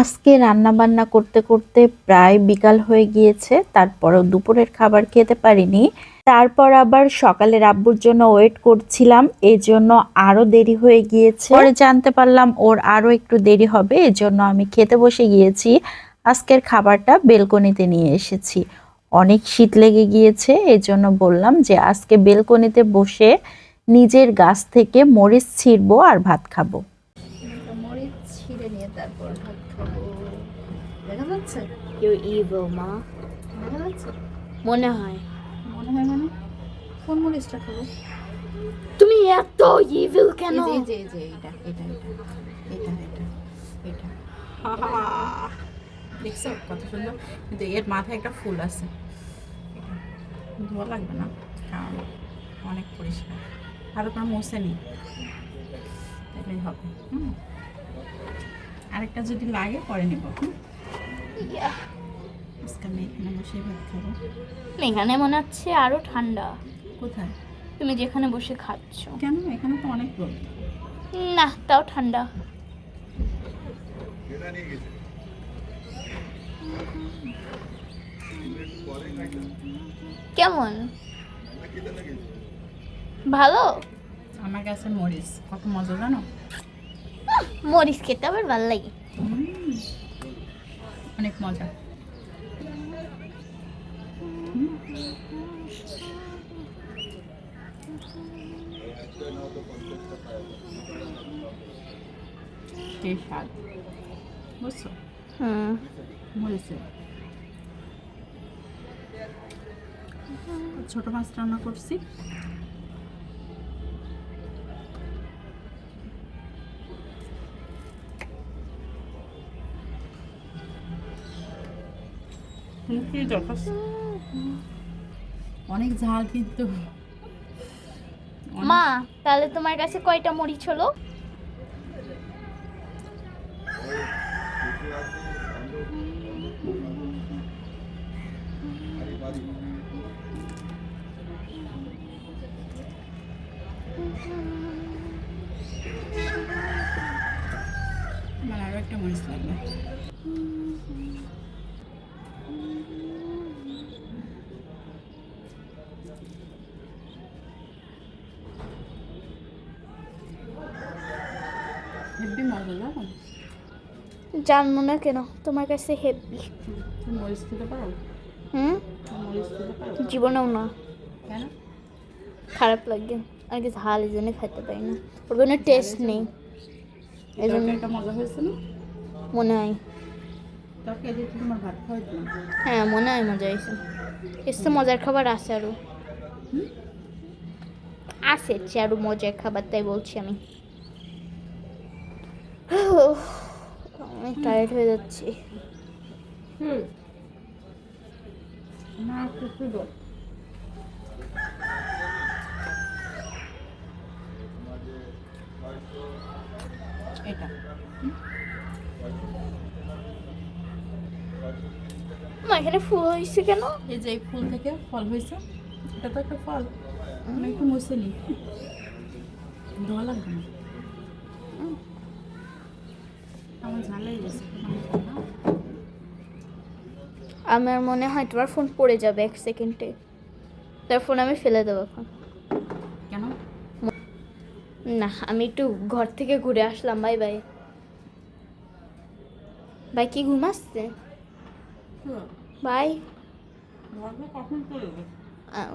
আজকে রান্না বান্না করতে করতে প্রায় বিকাল হয়ে গিয়েছে, তারপরও দুপুরের খাবার খেতে পারিনি। তারপর আবার সকালের আব্বুর জন্য ওয়েট করছিলাম এই জন্য আরও দেরি হয়ে গিয়েছে। পরে জানতে পারলাম ওর আরও একটু দেরি হবে, এজন্য আমি খেতে বসে গিয়েছি। আজকের খাবারটা বেলকনিতে নিয়ে এসেছি। অনেক শীত লেগে গিয়েছে, এজন্য বললাম যে আজকে বেলকনিতে বসে নিজের গাছ থেকে মরিচ ছিঁড়বো আর ভাত খাব মরিচ ছিঁড়ে নিয়ে তারপর ভাত খাব দেখা যাচ্ছে You're evil, মা। দেখা যাচ্ছে মনে হয়। মনে হয় মানে? কোন মরিচটা খাব? তুমি এত ইভিল কেন? এই যে যে এটা এটা এটা এটা এটা দেখছ? কত সুন্দর। কিন্তু এর মাথায় একটা ফুল আছে। ধোয়া লাগবে না। কারণ অনেক পরিষ্কার। ভালো করে মুছে নি। তাহলেই হবে। হুম। আরেকটা যদি লাগে পরে নেব। হুম। আজকে আমি এখানে বসে ভাত খাব। এখানে মনে হচ্ছে আরও ঠান্ডা। কোথায়? তুমি যেখানে বসে খাচ্ছ। কেন? এখানে তো অনেক রোদ। না তাও ঠান্ডা। কেমন? ভালো? আমার কাছে মরিচ। কত মজা জানো? মরিচ খেতে আবার ভালো লাগে। অনেক মজা। কি স্বাদ? বুঝছ? হুম মরিচে ছোট মাছ রান্না করছি। অনেক ঝাল কিন্তু। মা তাহলে তোমার কাছে কয়টা মরিচ হলো? আমার আরও একটা মরিচ লাগবে। মজা জানব না কেন? তোমার কাছে হেভি মরিচ খেতে পারো? হুম? মরিচ খেতে পারো? জীবনেও না। কেন? খারাপ লাগে। আর কি ঝাল এই জন্য খেতে পারি না। ওর কোনো টেস্ট নেই। এই জন্য মজা হয়েছে না? মনে হয়। হ্যাঁ মনে হয় মজা হয়েছে। এর তো মজার খাবার আছে আরও আছে আরও মজার খাবার তাই বলছি আমি। আমি টায়ার্ড হয়ে যাচ্ছি। হুম। না এটা। মা এখানে ফুল হয়েছে কেন? এই যে এই ফুল থেকে ফল হয়েছে এটা তো একটা ফল। আমি একটু মুছে নিই ধোয়া লাগবে না। আমার ঝালাই গেছে। না। আমার মনে হয় তোমার ফোন পড়ে যাবে এক সেকেন্ডে তার ফোন আমি ফেলে দেবো এখন। কেন? না আমি একটু ঘর থেকে ঘুরে আসলাম বাই বাই। বাই কি ঘুম আসছে? বাই ঘরটা কখন চলে আহ,